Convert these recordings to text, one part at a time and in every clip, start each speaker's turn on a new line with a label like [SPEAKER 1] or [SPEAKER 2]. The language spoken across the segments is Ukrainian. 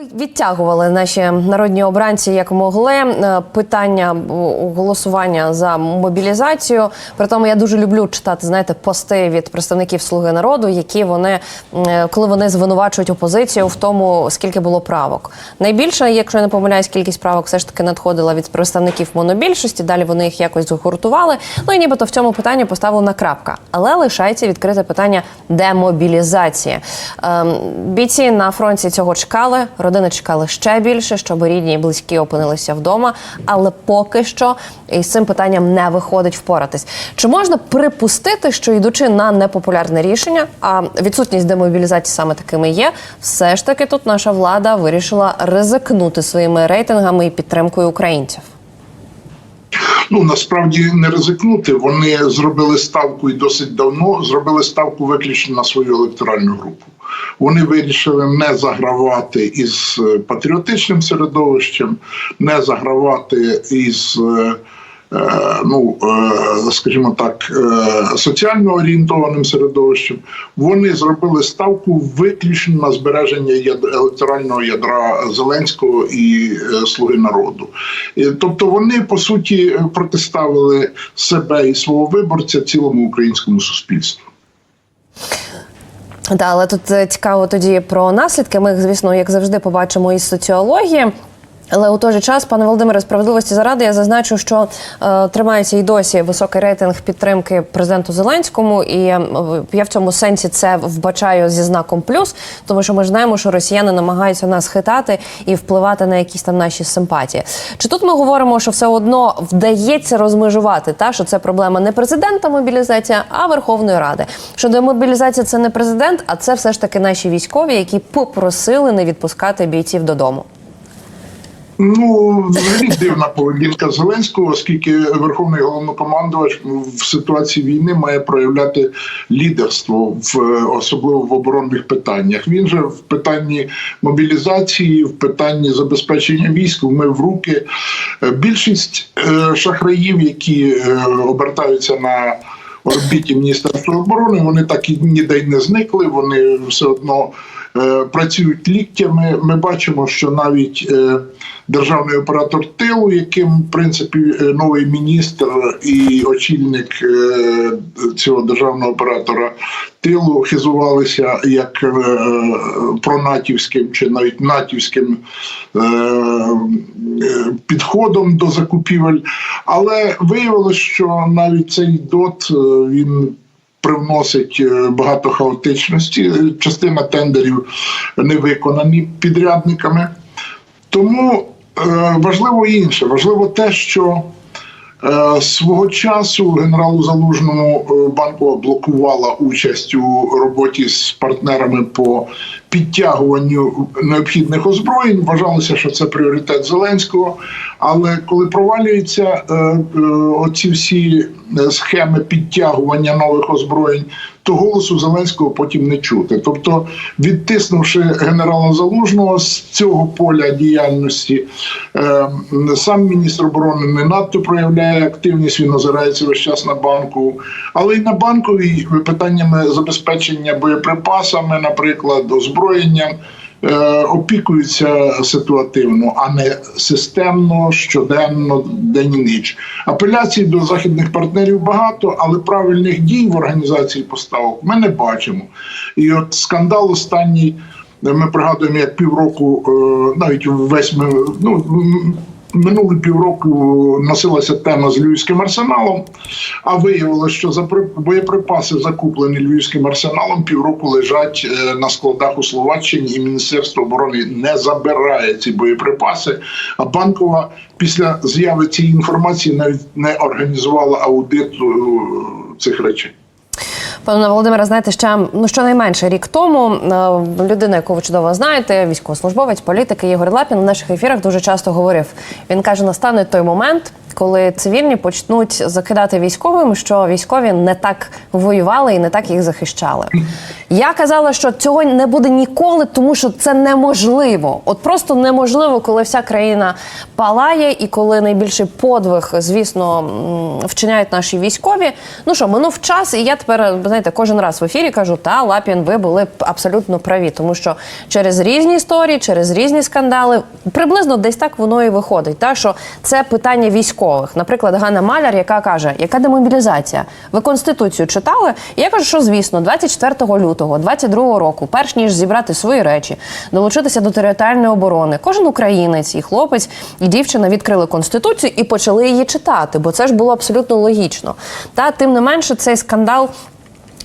[SPEAKER 1] Відтягували наші народні обранці як могли Е, питання голосування за мобілізацію. При тому я дуже люблю читати знаєте пости від представників Слуги народу, які вони е, коли вони звинувачують опозицію в тому, скільки було правок. Найбільше, якщо я не помиляюсь, кількість правок все ж таки надходила від представників монобільшості. Далі вони їх якось згуртували. Ну і нібито в цьому питанні поставлена крапка. Але лишається відкрите питання демобілізації. Ем, бійці на фронті цього чекали. Родини чекали ще більше, щоб рідні і близькі опинилися вдома. Але поки що із цим питанням не виходить впоратись. Чи можна припустити, що йдучи на непопулярне рішення, а відсутність демобілізації саме такими є, все ж таки тут наша влада вирішила ризикнути своїми рейтингами і підтримкою українців.
[SPEAKER 2] Ну насправді не ризикнути. Вони зробили ставку і досить давно зробили ставку виключно на свою електоральну групу. Вони вирішили не загравати із е, патріотичним середовищем, не загравати із. е, е, Ну, скажімо так, соціально орієнтованим середовищем, вони зробили ставку виключно на збереження електорального ядра Зеленського і Слуги народу. Тобто вони по суті протиставили себе і свого виборця цілому українському суспільству.
[SPEAKER 1] Да, але тут е, цікаво тоді про наслідки. Ми їх, звісно, як завжди, побачимо із соціології. Але у той же час, пане Володимире, справедливості заради, я зазначу, що е, тримається і досі високий рейтинг підтримки президенту Зеленському, і е, я в цьому сенсі це вбачаю зі знаком плюс, тому що ми ж знаємо, що росіяни намагаються нас хитати і впливати на якісь там наші симпатії. Чи тут ми говоримо, що все одно вдається розмежувати, та що це проблема не президента мобілізація, а Верховної Ради? Що демобілізація це не президент, а це все ж таки наші військові, які попросили не відпускати бійців додому.
[SPEAKER 2] Ну, взагалі дивна поведінка Зеленського, оскільки верховний головнокомандувач в ситуації війни має проявляти лідерство в особливо в оборонних питаннях. Він же в питанні мобілізації, в питанні забезпечення військ вмив в руки. Е, Більшість е, шахраїв, які е, обертаються на орбіті Міністерства оборони, вони так і ніде й не зникли. Вони все одно працюють ліктями. Ми бачимо, що навіть е, державний оператор тилу, яким в принципі е, новий міністр і очільник е, цього державного оператора тилу хизувалися як е, пронатівським чи навіть натівським е, е, підходом до закупівель. Але виявилось, що навіть цей дот е, він привносить е, багато хаотичності. Частина тендерів не виконані підрядниками. Тому е, важливо інше. Важливо те, що е, свого часу генералу Залужному е, банкова блокувала участь у роботі з партнерами по підтягуванню необхідних озброєнь. Вважалося, що це пріоритет Зеленського. Але коли провалюються е, е, оці всі е, схеми підтягування нових озброєнь, то голосу Зеленського потім не чути. Тобто, відтиснувши генерала Залужного з цього поля діяльності, е, сам міністр оборони не надто проявляє активність. Він озирається весь час на банку, але й на банковій питаннями забезпечення боєприпасами, наприклад, озброєнням. Е, Опікуються ситуативно, а не системно, щоденно, день і ніч. Апеляцій до західних партнерів багато, але правильних дій в організації поставок ми не бачимо. І от скандал останній. Ми пригадуємо, як півроку, е, навіть весь ми- ну, минулі півроку носилася тема з львівським арсеналом, а виявилося, що за боєприпаси, закуплені львівським арсеналом, півроку лежать е, на складах у Словаччині, і Міністерство оборони не забирає ці боєприпаси. А банкова після з'яви цієї інформації навіть не організувала аудиту е, цих речей.
[SPEAKER 1] Пане Володимире, знаєте, ще ну щонайменше рік тому е, людина, яку ви чудово знаєте, військовослужбовець, політик Ігор Лапін в наших ефірах дуже часто говорив. Він каже: настане той момент, коли цивільні почнуть закидати військовим, що військові не так воювали і не так їх захищали. Я казала, що цього не буде ніколи, тому що це неможливо. От просто неможливо, коли вся країна палає, і коли найбільший подвиг, звісно, вчиняють наші військові. Ну що, минув час, і я тепер знаєте, кожен раз в ефірі кажу: та Лапін, ви були абсолютно праві, тому що через різні історії, через різні скандали, приблизно десь так воно і виходить. Та що це питання військових. Наприклад, Ганна Маляр, яка каже, яка демобілізація? Ви конституцію читали? І я кажу, що звісно, 24 лютого, 22 року, перш ніж зібрати свої речі, долучитися до територіальної оборони, кожен українець і хлопець і дівчина відкрили конституцію і почали її читати, бо це ж було абсолютно логічно. Та тим не менше, цей скандал.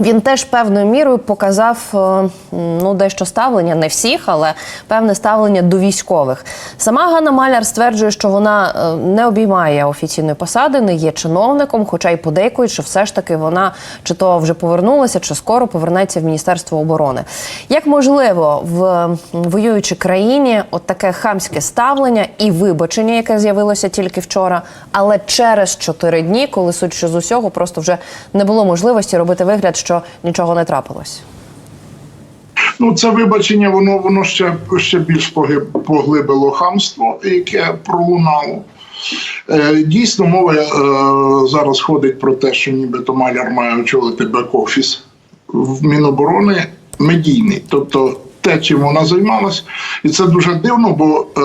[SPEAKER 1] Він теж певною мірою показав е, ну дещо ставлення, не всіх, але певне ставлення до військових. Сама Ганна Маляр стверджує, що вона е, не обіймає офіційної посади, не є чиновником, хоча й подейкують, що все ж таки вона чи то вже повернулася, чи скоро повернеться в Міністерство оборони. Як можливо в воюючій країні от таке хамське ставлення і вибачення, яке з'явилося тільки вчора, але через чотири дні, коли судячи з усього, просто вже не було можливості робити вигляд, що нічого не трапилось.
[SPEAKER 2] Ну, це вибачення, воно воно ще, ще більш погиб поглибило хамство, яке пролунало. Е, Дійсно, мова е, зараз ходить про те, що нібито Маляр має очолити бек-офіс в Міноборони медійний. Тобто те, чим вона займалась, і це дуже дивно, бо е,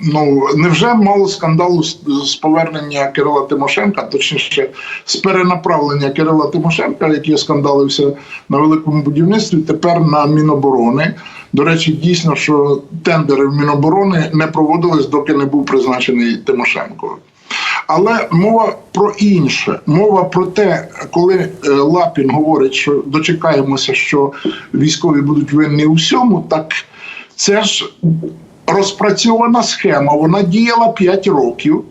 [SPEAKER 2] ну невже мало скандалу з, з повернення Кирила Тимошенка, точніше, з перенаправлення Кирила Тимошенка, який скандалився на великому будівництві, тепер на Міноборони. До речі, дійсно, що тендери в Міноборони не проводились, доки не був призначений Тимошенко. Але мова про інше. Мова про те, коли е, Лапін говорить, що дочекаємося, що військові будуть винні у всьому, так це ж розпрацьована схема. Вона діяла 5 років.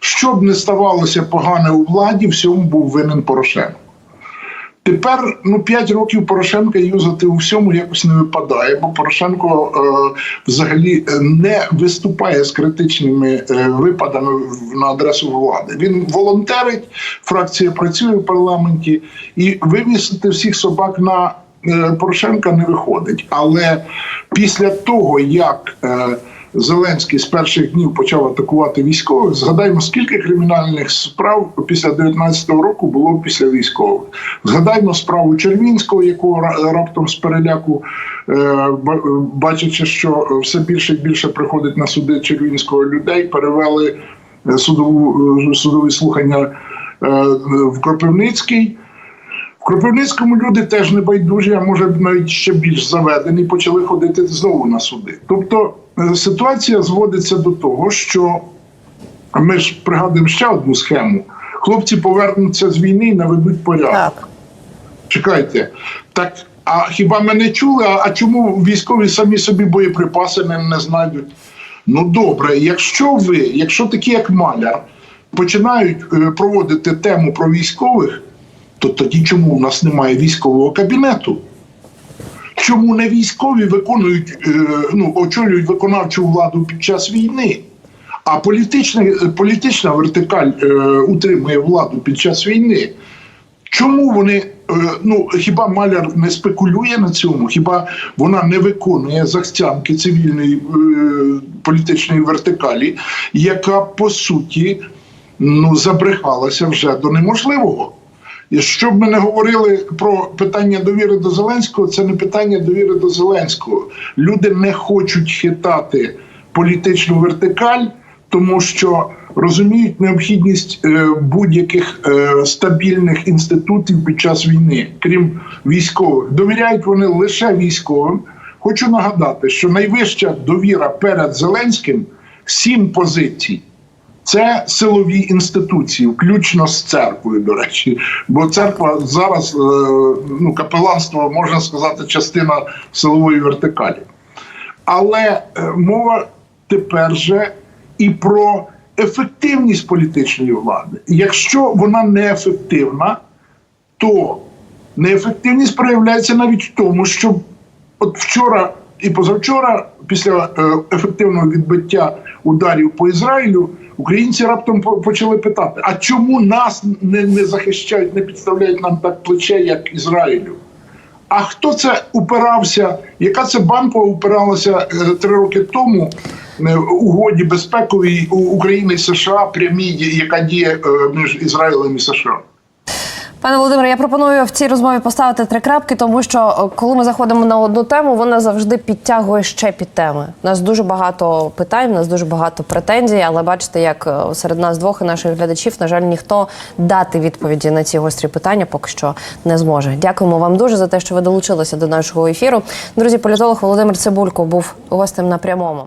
[SPEAKER 2] Щоб не ставалося погане у владі, всьому був винен Порошенко. Тепер ну 5 років Порошенка юзати у всьому якось не випадає, бо Порошенко е, взагалі е, не виступає з критичними е, випадами на адресу влади. Він волонтерить, фракція працює в парламенті, і вивісити всіх собак на е, Порошенка не виходить. Але після того, як е, Зеленський з перших днів почав атакувати військових. Згадаємо, скільки кримінальних справ після 19-го року було після військових. Згадаємо справу Червінського, якого раптом з переляку, е, бачачи, що все більше і більше приходить на суди Червінського людей, перевели е, судову е, судові слухання в Кропивницький. В Кропивницькому люди теж не байдужі, а може навіть ще більш заведені, почали ходити знову на суди. Тобто ситуація зводиться до того, що ми ж пригадуємо ще одну схему: хлопці повернуться з війни і наведуть порядок.
[SPEAKER 1] Так.
[SPEAKER 2] Чекайте, так а хіба ми не чули? А, а чому військові самі собі боєприпаси не, не знайдуть? Ну добре, якщо ви, якщо такі як маляр, починають е, проводити тему про військових, то тоді чому у нас немає військового кабінету? Чому не військові виконують, е, ну, очолюють виконавчу владу під час війни? А політична, політична вертикаль е, утримує владу під час війни. Чому вони е, ну хіба маляр не спекулює на цьому? Хіба вона не виконує захцянки цивільної політичної вертикалі, яка по суті ну забрехалася вже до неможливого? І щоб ми не говорили про питання довіри до Зеленського, це не питання довіри до Зеленського. Люди не хочуть хитати політичну вертикаль, тому що розуміють необхідність е, будь-яких е, стабільних інститутів під час війни, крім військових. Довіряють вони лише військовим. Хочу нагадати, що найвища довіра перед Зеленським сім позицій. Це силові інституції, включно з церквою, до речі. Бо церква зараз, е, ну, капеланство, можна сказати, частина силової вертикалі. Але е, мова тепер же і про ефективність політичної влади. Якщо вона неефективна, то неефективність проявляється навіть в тому, що от вчора і позавчора, після е, ефективного відбиття ударів по Ізраїлю, українці раптом почали питати: а чому нас не, не захищають, не підставляють нам так плече, як Ізраїлю? А хто це упирався? Яка це банкова упиралася е, три роки тому е, угоді безпековій України США прямій, яка діє е, між Ізраїлем і США?
[SPEAKER 1] Пане Володимире, я пропоную в цій розмові поставити три крапки, тому що е, коли ми заходимо на одну тему, вона завжди підтягує ще під теми. У нас дуже багато питань, у нас дуже багато претензій, але бачите, як е, серед нас двох і наших глядачів, на жаль, ніхто дати відповіді на ці гострі питання поки що не зможе. Дякуємо вам дуже за те, що ви долучилися до нашого ефіру. Друзі, політолог Володимир Цибулько був гостем на прямому.